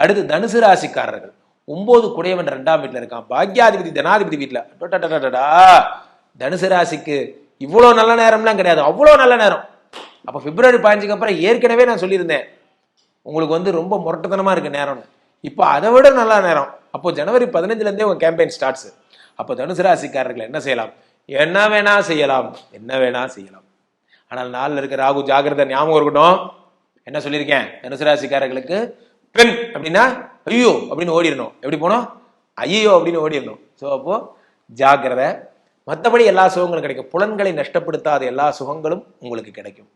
அடுத்து தனுசு ராசிக்காரர்கள். ஒன்பது குடையவன் ரெண்டாம் வீட்டுல இருக்கான். பாக்யாதிபதி தனாதிபதி வீட்டில் தனுசு ராசிக்கு இவ்வளவு நல்ல நேரம்லாம் கிடையாது. அவ்வளவு நல்ல நேரம். அப்போ பிப்ரவரி பதினஞ்சுக்கு அப்புறம் ஏற்கனவே நான் சொல்லியிருந்தேன். உங்களுக்கு வந்து ரொம்ப முரட்டுத்தனமா இருக்கு நேரம்னு. இப்போ அதை விட நல்ல நேரம். அப்போ ஜனவரி பதினஞ்சுலேருந்தே இருந்தே உங்க கேம்பெயின் ஸ்டார்ட்ஸ் அப்போ தனுசு ராசிக்காரர்கள் என்ன செய்யலாம்? என்ன வேணா செய்யலாம். என்ன வேணா செய்யலாம். ஆனால் நாளில் இருக்க ராகு ஜாகிரதை ஞாபகம் இருக்கட்டும். என்ன சொல்லியிருக்கேன்? தனுசு ராசிக்காரர்களுக்கு பெண் அப்படின்னா ஐயோ அப்படின்னு ஓடிடணும். எப்படி போனோம்? ஐயோ அப்படின்னு ஓடிடணும். ஸோ அப்போ ஜாக்கிரதை. மற்றபடி எல்லா சுகங்களும் கிடைக்கும். புலன்களை நஷ்டப்படுத்தாத எல்லா சுகங்களும் உங்களுக்கு கிடைக்கும்.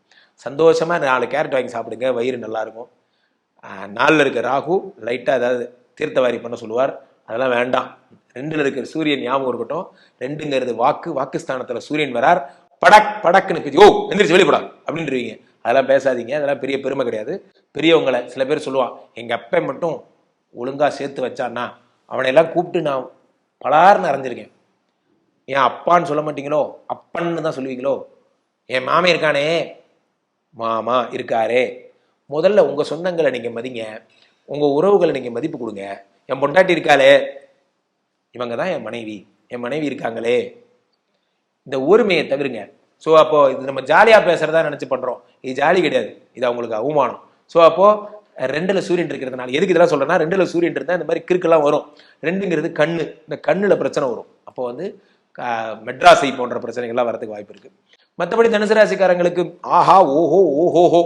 சந்தோஷமா நாலு கேரட் வாங்கி சாப்பிடுங்க. வயிறு நல்லா இருக்கும் ஆஹ் இருக்க ராகு லைட்டாக ஏதாவது தீர்த்தவாரி பண்ண சொல்லுவார். அதெல்லாம் வேண்டாம். ரெண்டில் இருக்கிற சூரியன் ஞாபகம் இருக்கட்டும். ரெண்டுங்கிறது வாக்கு வாக்குஸ்தானத்தில் சூரியன் வரார். படக் படக்குன்னு பிச்சு, ஓ எந்திரிச்சு வெளிப்படா அப்படின்றீங்க அதெல்லாம் பேசாதீங்க. அதெல்லாம் பெரிய பெருமை கிடையாது. பெரியவங்களை சில பேர் சொல்லுவான் எங்கள் அப்பா மட்டும் ஒழுங்காக சேர்த்து வச்சான்னா அவனையெல்லாம் கூப்பிட்டு நான் பலார்னு அரைஞ்சிருக்கேன். ஏன் அப்பான்னு சொல்ல மாட்டீங்களோ? அப்பன்னு தான் சொல்லுவீங்களோ? என் மாமே இருக்கானே? மாமா இருக்காரே. முதல்ல உங்கள் சொந்தங்களை நீங்கள் மதிங்க. உங்கள் உறவுகளை நீங்கள் மதிப்பு கொடுங்க. என் பொண்டாட்டி இருக்காளே. இவங்க தான் என் மனைவி. என் மனைவி இருக்காங்களே. இந்த ஒருமையை தவிருங்க. ஸோ அப்போ இது நம்ம ஜாலியாக பேசுறதா நினைச்சு பண்றோம். இது ஜாலி கிடையாது. இது அவங்களுக்கு அவமானம். ஸோ அப்போ ரெண்டுல சூரியன் இருக்கிறதுனால எதுக்கு இதெல்லாம் சொல்றேன்னா ரெண்டுல சூரியன் இருந்தால் இந்த மாதிரி கிறுக்கெல்லாம் வரும். ரெண்டுங்கிறது கண்ணு. இந்த கண்ணுல பிரச்சனை வரும். அப்போ வந்து ஆஹ், மெட்ராஸை போன்ற பிரச்சனைகள்லாம் வரதுக்கு வாய்ப்பு இருக்கு. மற்றபடி தனுசு ராசிக்காரங்களுக்கு ஆஹா ஓஹோ ஓஹோஹோ.